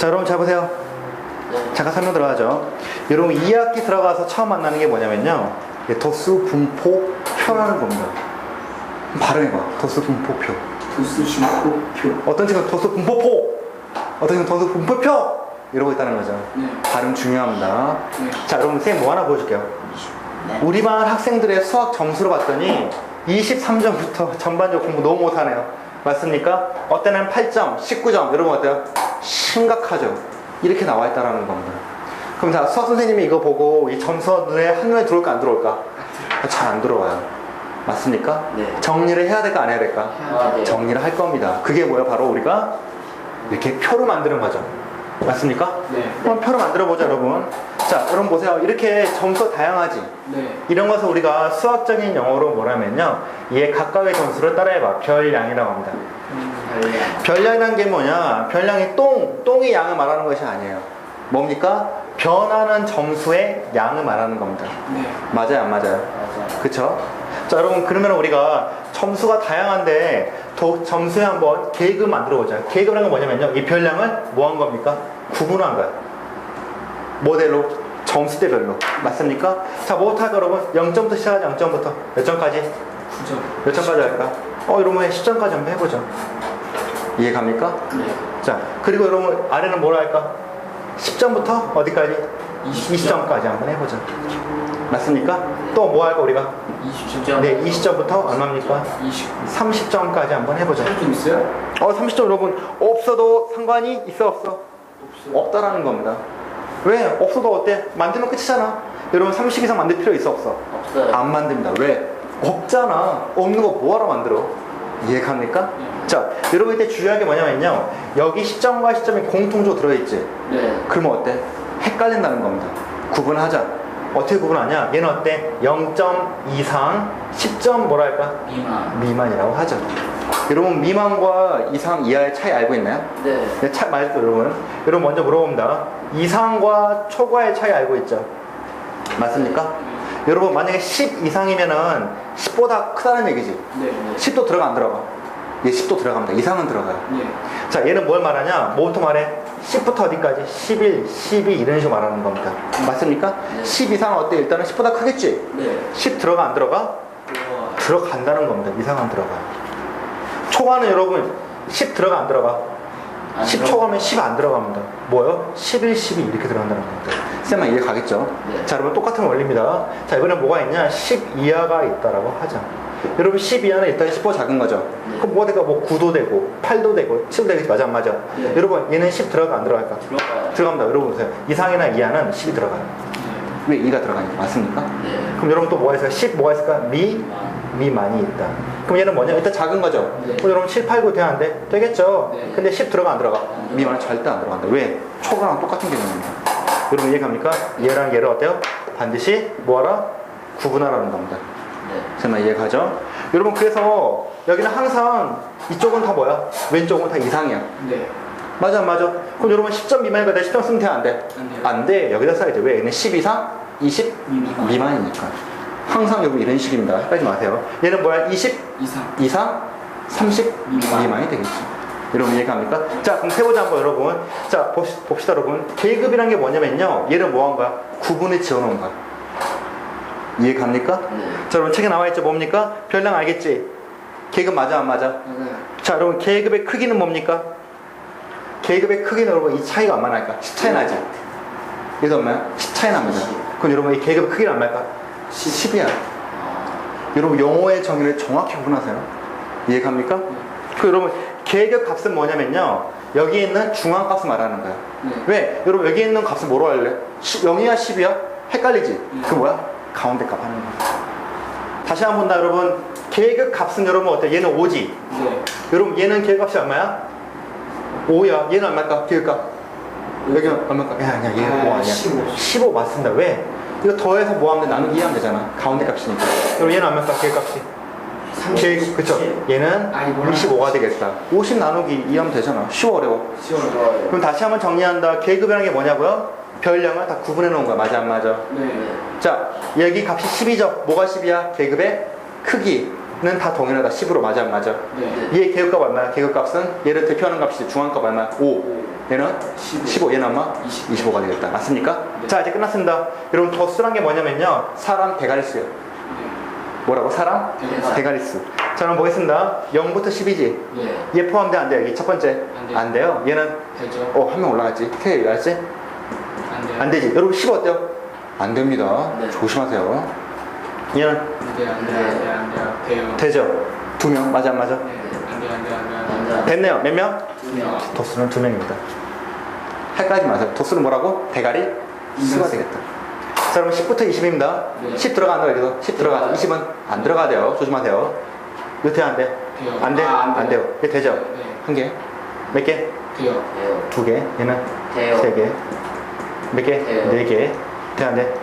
자, 여러분 잘 보세요. 잠깐 설명 들어가죠. 여러분 2학기 들어가서 처음 만나는 게 뭐냐면요. 도수 분포 표라는 겁니다. 발음해봐. 도수 분포표. 도수 중포표. 어떤 친구는 도수 분포포, 어떤 친구는 도수 분포표 이러고 있다는 거죠. 네. 발음 중요합니다. 네. 자, 여러분 선생님 뭐 하나 보여줄게요. 우리 반 학생들의 수학 점수를 봤더니 23점부터 전반적으로 공부 너무 못하네요. 맞습니까? 어떤 애는 8점, 19점, 여러분 어때요? 심각하죠? 이렇게 나와 있다는 겁니다. 그럼 자, 수학 선생님이 이거 보고 이 점수가 눈에 한눈에 들어올까 안 들어올까? 잘 안 들어와요. 맞습니까? 네. 정리를 해야 될까 안 해야 될까? 아, 네. 정리를 할 겁니다. 그게 뭐야? 바로 우리가 이렇게 표를 만드는 거죠. 맞습니까? 네. 한번 표를 만들어 보자, 여러분. 자, 여러분 보세요. 이렇게 점수 다양하지? 네. 이런 것을 우리가 수학적인 영어로 뭐라면요. 얘 각각의 점수를 따라해봐. 별량이라고 합니다. 별량이라는 게 뭐냐? 별량이 똥, 똥이 양을 말하는 것이 아니에요. 뭡니까? 변하는 점수의 양을 말하는 겁니다. 네. 맞아요, 안 맞아요? 맞아. 그쵸? 자, 여러분, 그러면 우리가 점수가 다양한데, 도, 점수에 한번 계획을 만들어 보자. 계획이라는 건 뭐냐면요. 이 별량을 뭐 한 겁니까? 구분한 거야. 모델로, 점수대별로. 맞습니까? 자, 뭐부터 할까, 여러분? 0점부터 시작하자, 0점부터. 몇 점까지? 9점. 몇 점까지 할까? 어, 이러면 10점까지 한번 해보죠. 이해 갑니까? 네. 자, 그리고 여러분, 아래는 뭐라 할까? 10점부터 어디까지? 20 점. 20점까지 한번 해보자. 맞습니까? 또 뭐 할까, 우리가? 20점. 네, 20점부터 얼마입니까? 20. 30점까지 한번 해보자. 좀 있어요? 어, 30점 여러분, 없어도 상관이 있어, 없어? 없어요. 없다라는 겁니다. 왜? 없어도 어때? 만들면 끝이잖아. 여러분, 30 이상 만들 필요 있어, 없어? 없어요. 안 만듭니다. 왜? 없잖아. 없는 거 뭐하러 만들어? 이해갑니까? 네. 자, 여러분 이때 주의할 게 뭐냐면요. 여기 시점과 시점이 공통적으로 들어있지. 네. 그러면 어때? 헷갈린다는 겁니다. 구분하자. 어떻게 구분하냐? 얘는 어때? 0점 이상, 10점 뭐랄까? 미만. 미만이라고 하죠. 여러분 미만과 이상 이하의 차이 알고 있나요? 네. 네, 차 말죠 여러분. 여러분 먼저 물어봅니다. 이상과 초과의 차이 알고 있죠? 맞습니까? 여러분 만약에 10 이상이면은 10보다 크다는 얘기지. 네. 네. 10도 들어가 안 들어가? 얘 10도 들어갑니다. 이상은 들어가요. 네. 자, 얘는 뭘 말하냐? 뭐부터 말해? 10부터 어디까지? 11, 12 이런 식으로 말하는 겁니다. 맞습니까? 네. 10 이상은 어때? 일단은 10보다 크겠지? 네. 10 들어가 안 들어가? 우와. 들어간다는 겁니다. 이상은 들어가요. 초과는 여러분 10 들어가 안 들어가? 안 10 들어가. 초과면 10 안 들어갑니다. 뭐요? 11, 12 이렇게 들어간다는 겁니다. 쌤만 이해 가겠죠? 네. 자, 여러분 똑같은 원리입니다. 자, 이번엔 뭐가 있냐? 10 이하가 있다라고 하자. 여러분 10 이하는 일단 10보 작은 거죠. 네. 그럼 뭐가 될까? 뭐 9도 되고 8도 되고 7도 되겠지. 맞아, 안 맞아? 네. 여러분 얘는 10 들어가 안 들어갈까? 들어가요. 들어갑니다. 여러분 보세요. 이상이나 이하는 10이 들어가요. 왜 2가 들어가니까 맞습니까? 네. 그럼 여러분 또 뭐가 있어요? 10 뭐가 있을까? 미, 미만. 미만이 있다. 그럼 얘는 뭐냐? 일단 작은 거죠. 네. 그럼 여러분 7, 8, 9 돼야 안 돼? 되겠죠? 네. 근데 10 들어가 안 들어가? 들어가. 미만은 절대 안 들어간다. 왜? 초과랑 똑같은 개념입니다. 여러분 이해갑니까? 얘랑 얘를 어때요? 반드시 뭐하라? 구분하라는 겁니다. 네. 정말 이해 가죠? 여러분 그래서 여기는 항상 이쪽은 다 뭐야? 왼쪽은 다 이상이야. 네. 맞아 안 맞아? 그럼 여러분 10점 미만이니까 내 10점 쓰면 돼? 안 돼? 안 돼. 여기다 써야 돼. 왜? 얘는 10 이상? 20? 미만. 미만이니까. 항상 여러분 이런 식입니다. 헷갈리지 마세요. 얘는 뭐야? 20 이상. 이상? 30 미만. 미만이 되겠죠. 여러분 이해갑니까? 자, 그럼 세보자 한번 여러분. 자, 봅시, 봅시다 여러분. 계급이란 게 뭐냐면요. 얘는 뭐한 거야? 구분을 지어놓은 거야. 이해 갑니까? 네. 자, 여러분 책에 나와 있죠. 뭡니까? 별량 알겠지? 계급 맞아 안 맞아? 맞아요. 자, 여러분 계급의 크기는 뭡니까? 계급의 크기는 여러분 이 차이가 얼마나 날까? 10 차이 나지? 이게 얼마야? 10 차이 납니다. 그럼 여러분 이 계급의 크기는 얼마일까? 10이야. 여러분 영어의 정의를 정확히 구분하세요. 이해 갑니까? 그 여러분 계급 값은 뭐냐면요. 여기 있는 중앙 값을 말하는 거야. 네. 왜? 여러분 여기 있는 값은 뭐로 할래? 0이야 10이야? 헷갈리지? 네. 그 뭐야? 가운데 값 하는 거야. 다시 한번더 여러분 계급 값은 여러분 어때? 얘는 5지? 네. 여러분 얘는 계획 값이 얼마야? 5야. 얘는 얼마일까? 계획 값. 여기는 얼마일까? 야, 아니야. 얘는 5 아니야. 15. 15 맞습니다. 왜? 이거 더해서 뭐 하면 돼? 나누기 2 하면 되잖아. 가운데 값이니까. 그럼 얘는 얼마일까? 계획 값이. 계획, 그쵸? 얘는 아니, 뭐라 65가 되겠다. 50 나누기 2 하면 되잖아. 쉬워, 어려워. 시원. 좋아요. 그럼 다시 한번 정리한다. 계급이라는 게 뭐냐고요? 별량을 다 구분해 놓은 거야. 맞아, 안 맞아? 네. 자, 여기 값이 10이죠. 뭐가 10이야? 계급의 크기. 얘는 다 동일하다. 10으로 맞아, 안 맞아. 네. 얘 계급값 얼마야? 계급값은 얘를 대표하는 값이 중앙값 얼마야? 5. 얘는 15. 15. 얘는 얼마? 25. 25 가 되겠다. 맞습니까? 네. 자, 이제 끝났습니다. 여러분, 도수란 게 뭐냐면요. 사람 대가리수예요. 뭐라고? 사람? 대가리수. 대가리 수. 자, 그럼 보겠습니다. 0부터 10이지? 네. 얘 포함돼, 안 돼요? 여기 첫 번째. 안 돼요. 안 돼요. 얘는, 되죠. 어, 한 명 올라갔지? K 올라갔지? 안. 안 되지. 여러분, 10 어때요? 안 됩니다. 네. 조심하세요. 얘는 안 돼요. 안 돼요. 안 돼요. 안 돼요. 돼요. 되죠? 두 명. 맞아, 안 맞아? 네. 안 돼요. 안 돼요. 안 돼요. 안 돼요. 됐네요. 몇 명? 두 명. 도수는 두 명입니다. 헷갈리지 마세요. 도수는 뭐라고? 대가리 수가 되겠다. 자, 그럼 10부터 20입니다. 네. 10 들어간다 그래도 10 들어가. 20은 안 들어가야 돼요. 조심하세요. 몇대안 돼? 돼요. 안 돼? 아, 안 안 돼요. 돼요. 얘 되죠? 네. 한 개? 몇 개? 돼요. 두 개? 얘는 돼요. 세 개? 몇 개? 돼요. 네 개? 돼? 안 돼?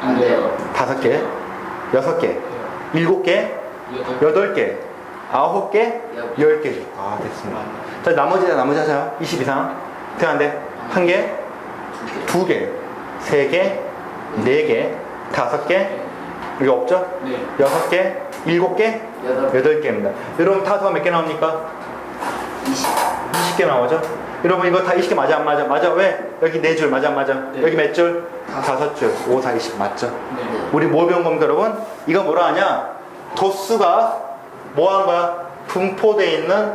안 돼요. 다섯 개? 여섯 개? 돼요. 일곱 개? 여덟. 개? 아홉 개? 열 개? 아, 됐습니다. 자, 나머지, 나머지 하세요. 20 이상. 돼? 안 돼? 한 개? 두 개, 세 개, 네 개, 다섯 개, 여기 없죠? 네. 여섯 개, 일곱 개, 여덟. 개입니다. 여러분 다 더하면 몇개 나옵니까? 20. 20개 나오죠? 여러분 이거 다 20개 맞아 안 맞아? 맞아 왜? 여기 네줄 맞아 안 맞아? 네. 여기 몇 줄? 다섯. 줄. 5, 4, 20 맞죠? 네. 우리 뭐 배운 겁니까 여러분? 이거 뭐라 하냐? 도수가 뭐 한 거야? 분포되어 있는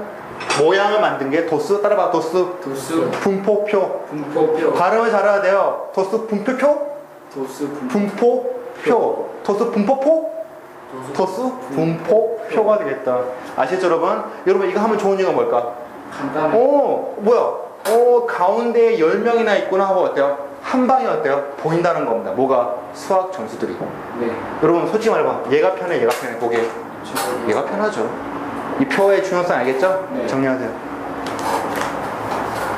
모양을 만든 게 도수 따라봐 도수 도수. 분포표 분포표. 발음을 잘해야 돼요 도수 분포표 도수 분포. 분포표 도수 분포포 도수 분포표가 되겠다 아시죠 여러분? 여러분 이거 하면 좋은 이유가 뭘까? 간단해. 오 뭐야 오 가운데에 10명이나 있구나 하고 어때요? 한 방에 어때요? 보인다는 겁니다 뭐가? 수학 점수들이 네. 여러분 솔직히 말해봐 얘가 편해 얘가 편해 보게 저. 얘가 편하죠 이 표의 중요성 알겠죠? 네. 정리하세요